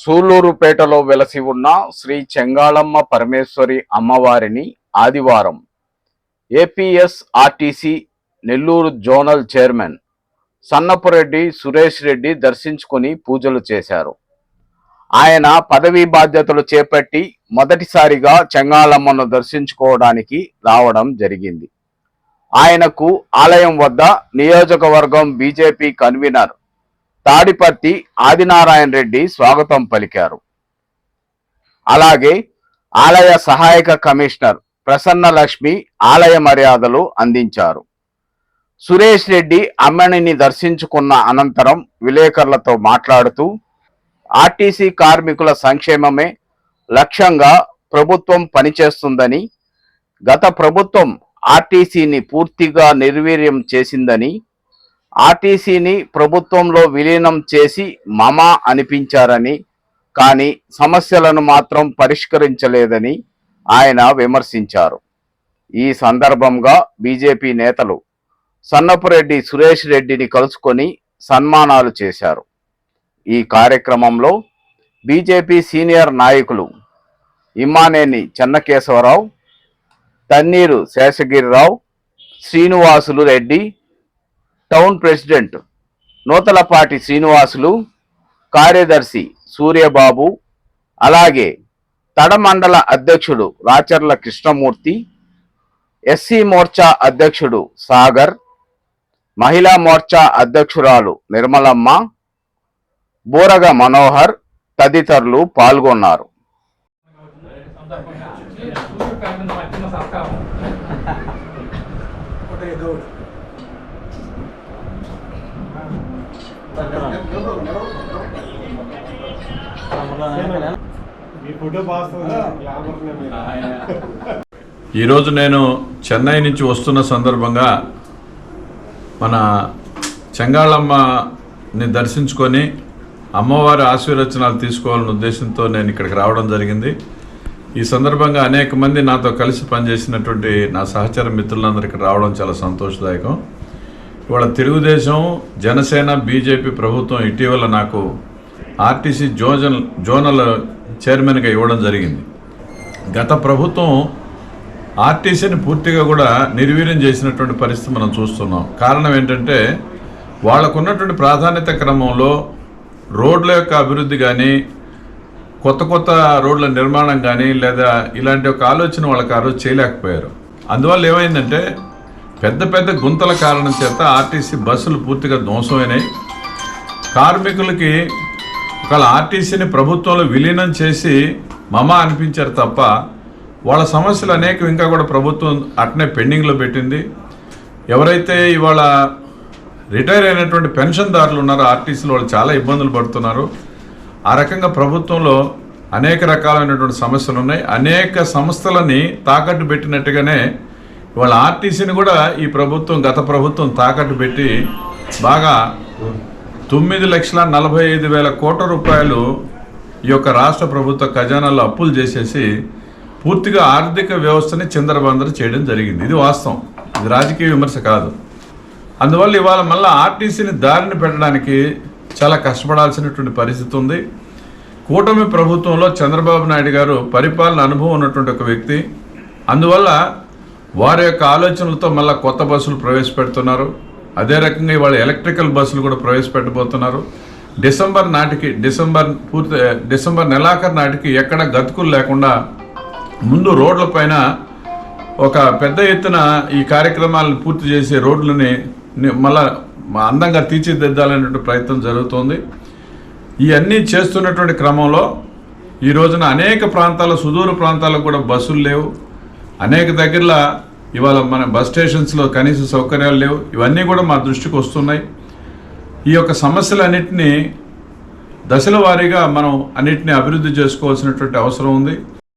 సూలూరుపేటలో వెలసి ఉన్న శ్రీ చెంగాళమ్మ పరమేశ్వరి అమ్మవారిని ఆదివారం APSRTC Nellore zonal chairman Sannapureddy Suresh Reddy దర్శించుకుని పూజలు చేశారు. ఆయన పదవీ బాధ్యతలు చేపట్టి మొదటిసారిగా చెంగాళమ్మను దర్శించుకోవడానికి రావడం జరిగింది. ఆయనకు ఆలయం వద్ద నియోజకవర్గం బీజేపీ కన్వీనర్ తాడిపత్తి ఆదినారాయణ రెడ్డి స్వాగతం పలికారు. అలాగే ఆలయ సహాయక కమిషనర్ ప్రసన్న లక్ష్మి ఆలయ మర్యాదలు అందించారు. సురేష్ రెడ్డి అమ్మణిని దర్శించుకున్న అనంతరం విలేకరులతో మాట్లాడుతూ ఆర్టీసీ కార్మికుల సంక్షేమమే లక్ష్యంగా ప్రభుత్వం పనిచేస్తుందని గత ప్రభుత్వం ఆర్టీసీని పూర్తిగా నిర్వీర్యం చేసిందని ఆర్టీసీని ప్రభుత్వంలో విలీనం చేసి మమా అనిపించారని కానీ సమస్యలను మాత్రం పరిష్కరించలేదని ఆయన విమర్శించారు. ఈ సందర్భంగా బీజేపీ నేతలు సన్నపురెడ్డి సురేష్ రెడ్డిని కలుసుకొని సన్మానాలు చేశారు. ఈ కార్యక్రమంలో బీజేపీ సీనియర్ నాయకులు ఇమ్మానేని చెన్నకేశవరావు తన్నీరు శేషగిరిరావు శ్రీనివాసులు రెడ్డి టౌన్ ప్రెసిడెంట్ నూతలపాటి శ్రీనివాసులు కార్యదర్శి సూర్యబాబు అలాగే తడమండల అధ్యక్షుడు రాచర్ల కృష్ణమూర్తి ఎస్సీ మోర్చా అధ్యక్షుడు సాగర్ మహిళా మోర్చా అధ్యక్షురాలు నిర్మలమ్మ బూరగ మనోహర్ తదితరులు పాల్గొన్నారు. ఈరోజు నేను చెన్నై నుంచి వస్తున్న సందర్భంగా మన చెంగాళమ్మని దర్శించుకొని అమ్మవారి ఆశీర్వచనాలు తీసుకోవాలనే ఉద్దేశంతో నేను ఇక్కడికి రావడం జరిగింది. ఈ సందర్భంగా అనేక మంది నాతో కలిసి పనిచేసినటువంటి నా సహచర మిత్రులందరికీ రావడం చాలా సంతోషదాయకం. ఇవాళ తెలుగుదేశం జనసేన బీజేపీ ప్రభుత్వం ఇటీవల నాకు ఆర్టీసీ జోజన్ జోనల్ చైర్మన్గా ఇవ్వడం జరిగింది. గత ప్రభుత్వం ఆర్టీసీని పూర్తిగా కూడా నిర్వీర్యం చేసినటువంటి పరిస్థితి మనం చూస్తున్నాం. కారణం ఏంటంటే వాళ్ళకున్నటువంటి ప్రాధాన్యత క్రమంలో రోడ్ల యొక్క అభివృద్ధి కానీ కొత్త కొత్త రోడ్ల నిర్మాణం కానీ లేదా ఇలాంటి ఒక ఆలోచన వాళ్ళకి ఆ రోజు చేయలేకపోయారు. అందువల్ల ఏమైందంటే పెద్ద పెద్ద గుంతల కారణం చేత ఆర్టీసీ బస్సులు పూర్తిగా ధ్వంసమైనాయి. కార్మికులకి ఒకవేళ ఆర్టీసీని ప్రభుత్వంలో విలీనం చేసి మమ అనిపించారు తప్ప వాళ్ళ సమస్యలు అనేకం ఇంకా కూడా ప్రభుత్వం అట్నే పెండింగ్లో పెట్టింది. ఎవరైతే ఇవాళ రిటైర్ అయినటువంటి పెన్షన్దారులు ఉన్నారో ఆర్టీసీలో వాళ్ళు చాలా ఇబ్బందులు పడుతున్నారు. ఆ రకంగా ప్రభుత్వంలో అనేక రకాలైనటువంటి సమస్యలు ఉన్నాయి. అనేక సంస్థలని తాకట్టు పెట్టినట్టుగానే ఇవాళ ఆర్టీసీని కూడా ఈ ప్రభుత్వం గత ప్రభుత్వం తాకట్టు పెట్టి బాగా తొమ్మిది లక్షల నలభై ఐదు వేల కోట్ల రూపాయలు ఈ యొక్క రాష్ట్ర ప్రభుత్వ ఖజానాలో అప్పులు చేసేసి పూర్తిగా ఆర్థిక వ్యవస్థని చిందరబందర చేయడం జరిగింది. ఇది వాస్తవం. ఇది రాజకీయ విమర్శ కాదు. అందువల్ల ఇవాళ మళ్ళీ ఆర్టీసీని దారిని పెట్టడానికి చాలా కష్టపడాల్సినటువంటి పరిస్థితి ఉంది. కూటమి ప్రభుత్వంలో చంద్రబాబు నాయుడు గారు పరిపాలన అనుభవం ఉన్నటువంటి ఒక వ్యక్తి. అందువల్ల వారి యొక్క ఆలోచనలతో మళ్ళీ కొత్త బస్సులు ప్రవేశపెడుతున్నారు. అదే రకంగా ఇవాళ ఎలక్ట్రికల్ బస్సులు కూడా ప్రవేశపెట్టబోతున్నారు. డిసెంబర్ నాటికి డిసెంబర్ పూర్తి డిసెంబర్ నెలాఖరు నాటికి ఎక్కడ గతుకులు లేకుండా ముందు రోడ్లపైన ఒక పెద్ద ఎత్తున ఈ కార్యక్రమాలను పూర్తి చేసే రోడ్లని మళ్ళా అందంగా తీర్చిదిద్దాలనేటువంటి ప్రయత్నం జరుగుతోంది. ఇవన్నీ చేస్తున్నటువంటి క్రమంలో ఈ రోజున అనేక ప్రాంతాల సుదూర ప్రాంతాలకు కూడా బస్సులు లేవు. అనేక దగ్గరలో ఇవాళ మన బస్ స్టేషన్స్లో కనీస సౌకర్యాలు లేవు. ఇవన్నీ కూడా మా దృష్టికి వస్తున్నాయి. ఈ యొక్క సమస్యలన్నింటినీ దశల వారీగా మనం అన్నింటినీ అభివృద్ధి చేసుకోవాల్సినటువంటి అవసరం ఉంది.